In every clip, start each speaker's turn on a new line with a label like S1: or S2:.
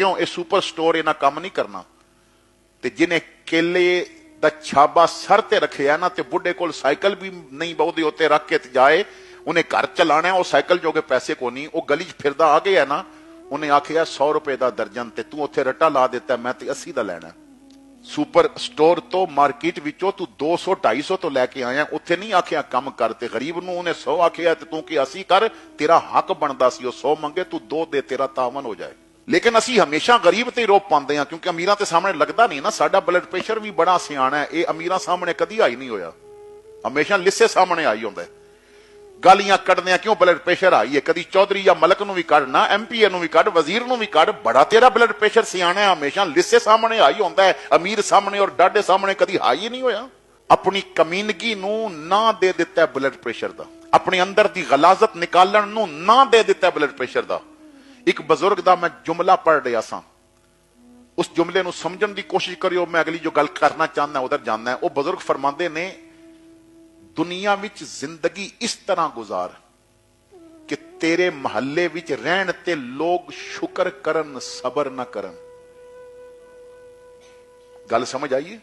S1: ਕਿਉਂ ਇਹ super store ਇਹਨਾਂ ਕੰਮ ਨਹੀਂ ਕਰਨਾ? ਤੇ ਜਿਹਨੇ ਕੇਲੇ ਦਾ ਛਾਬਾ ਸਰ ਤੇ ਰੱਖਿਆ ਨਾ ਤੇ ਬੁੱਢੇ ਕੋਲ ਸਾਈਕਲ ਵੀ ਨਹੀਂ ਬਹੁਤੇ ਉੱਤੇ ਰੱਖ ਕੇ ਤੇ ਜਾਏ, ਉਹਨੇ ਘਰ ਚਲਾਣਾ ਉਹ ਸਾਈਕਲ ਜੋਗੇ ਪੈਸੇ ਕੋ ਨਹੀਂ, ਉਹ ਗਲੀ 'ਚ ਫਿਰਦਾ ਆ ਗਿਆ ਨਾ, ਉਹਨੇ ਆਖਿਆ 100 ਰੁਪਏ ਦਾ ਦਰਜਨ ਤੇ ਤੂੰ ਉੱਥੇ ਰੱਟਾ ਲਾ ਦਿੱਤਾ, ਮੈਂ ਤੇ 80 ਦਾ ਲੈਣਾ ਸੁਪਰ ਸਟੋਰ ਤੋਂ ਮਾਰਕੀਟ ਵਿੱਚੋਂ ਤੂੰ 200 250 ਤੋਂ ਲੈ ਕੇ ਆਇਆ, ਉੱਥੇ ਨਹੀਂ ਆਖਿਆ, ਕੰਮ ਕਰ ਤੇ ਗਰੀਬ ਨੂੰ, ਉਹਨੇ 100 ਆਖਿਆ, ਤੇ ਤੂੰ ਕੀ 80 ਕਰ, ਤੇਰਾ ਹੱਕ ਬਣਦਾ ਸੀ, ਉਹ 100 ਮੰਗੇ, ਤੂੰ 2 ਦੇ, ਤੇਰਾ ਤਾਵਨ ਹੋ ਜਾਏ। ਲੇਕਿਨ ਅਸੀਂ ਹਮੇਸ਼ਾ ਗਰੀਬ ਤੇ ਹੀ ਰੋਪ ਪਾਉਂਦੇ ਹਾਂ, ਕਿਉਂਕਿ ਅਮੀਰਾਂ ਤੇ ਸਾਹਮਣੇ ਲੱਗਦਾ ਨਹੀਂ ਨਾ, ਸਾਡਾ ਬਲੱਡ ਪ੍ਰੈਸ਼ਰ ਵੀ ਬੜਾ ਸਿਆਣਾ ਹੈ, ਇਹ ਅਮੀਰਾਂ ਸਾਹਮਣੇ ਕਦੀ ਆਈ ਨਹੀਂ ਹੋਇਆ। ਹਮੇਸ਼ਾ ਲਿੱਸੇ ਸਾਹਮਣੇ ਆਈ ਹੁੰਦਾ ਗਾਲੀਆਂ ਕੱਢਦੇ ਆ ਕਿਉਂ ਬਲੱਡ ਪ੍ਰੈਸ਼ਰ ਆਈ ਹੈ? ਕਦੀ ਚੌਧਰੀ ਜਾਂ ਮਲਕ ਨੂੰ ਵੀ ਕੱਢਣਾ ਐਮਪੀ ਨੂੰ ਵੀ ਕੱਢ, ਵਜ਼ੀਰ ਨੂੰ ਵੀ ਕੱਢ, ਬੜਾ ਤੇਰਾ ਬਲੱਡ ਪ੍ਰੈਸ਼ਰ ਸਿਆਣਾ ਹੈ, ਹਮੇਸ਼ਾ ਲਿੱਸੇ ਸਾਹਮਣੇ ਆਈ ਹੁੰਦਾ ਹੈ, ਅਮੀਰ ਸਾਹਮਣੇ ਔਰ ਡਾਡੇ ਸਾਹਮਣੇ ਕਦੀ ਹਾਈ ਨਹੀਂ ਹੋਇਆ। ਆਪਣੀ ਕਮੀਨਗੀ ਨੂੰ ਨਾ ਦੇ ਦਿੱਤਾ ਬਲੱਡ ਪ੍ਰੈਸ਼ਰ ਦਾ, ਆਪਣੇ ਅੰਦਰ ਦੀ ਗਲਾਜ਼ਤ ਨਿਕਾਲਣ ਨੂੰ ਨਾ ਦੇ ਦਿੱਤਾ ਬਲੱਡ ਪ੍ਰੈਸ਼ਰ ਦਾ। ਇੱਕ ਬਜ਼ੁਰਗ ਦਾ ਮੈਂ ਜੁਮਲਾ ਪੜ੍ਹ ਰਿਹਾ ਸਾਂ। ਉਸ ਜੁਮਲੇ ਨੂੰ ਸਮਝਣ ਦੀ ਕੋਸ਼ਿਸ਼ ਕਰਿਓ, ਮੈਂ ਅਗਲੀ ਜੋ ਗੱਲ ਕਰਨਾ ਚਾਹੁੰਦਾ, ਉਧਰ ਜਾਣਾ ਉਹ ਬਜ਼ੁਰਗ ਫਰਮਾਉਂਦੇ ਨੇ, ਦੁਨੀਆ ਵਿੱਚ ਜ਼ਿੰਦਗੀ ਇਸ ਤਰ੍ਹਾਂ ਗੁਜ਼ਾਰ ਕਿ ਤੇਰੇ ਮਹੱਲੇ ਵਿੱਚ ਰਹਿਣ ਤੇ ਲੋਕ ਸ਼ੁਕਰ ਕਰਨ, ਸਬਰ ਨਾ ਕਰਨ। ਗੱਲ ਸਮਝ ਆਈਏ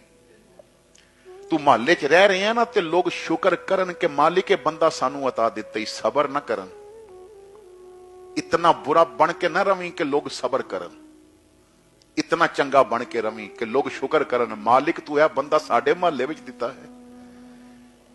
S1: ਤੂੰ ਮਹੱਲੇ 'ਚ ਰਹਿ ਰਹੇ ਆ ਨਾ ਤੇ ਲੋਕ ਸ਼ੁਕਰ ਕਰਨ ਕਿ ਮਾਲਿਕ ਇਹ ਬੰਦਾ ਸਾਨੂੰ ਅਤਾ ਦਿੱਤਾ ਹੀ ਸਬਰ ਨਾ ਕਰਨ। ਇਤਨਾ ਬੁਰਾ ਬਣ ਕੇ ਨਾ ਰਵੀਂ ਕਿ ਲੋਕ ਸਬਰ ਕਰਨ ਇਤਨਾ ਚੰਗਾ ਬਣ ਕੇ ਰਵੀਂ ਕਿ ਲੋਕ ਸ਼ੁਕਰ ਕਰਨ ਮਾਲਿਕ ਤੂੰ ਇਹ ਬੰਦਾ ਸਾਡੇ ਮਹੱਲੇ ਵਿੱਚ ਦਿੱਤਾ ਹੈ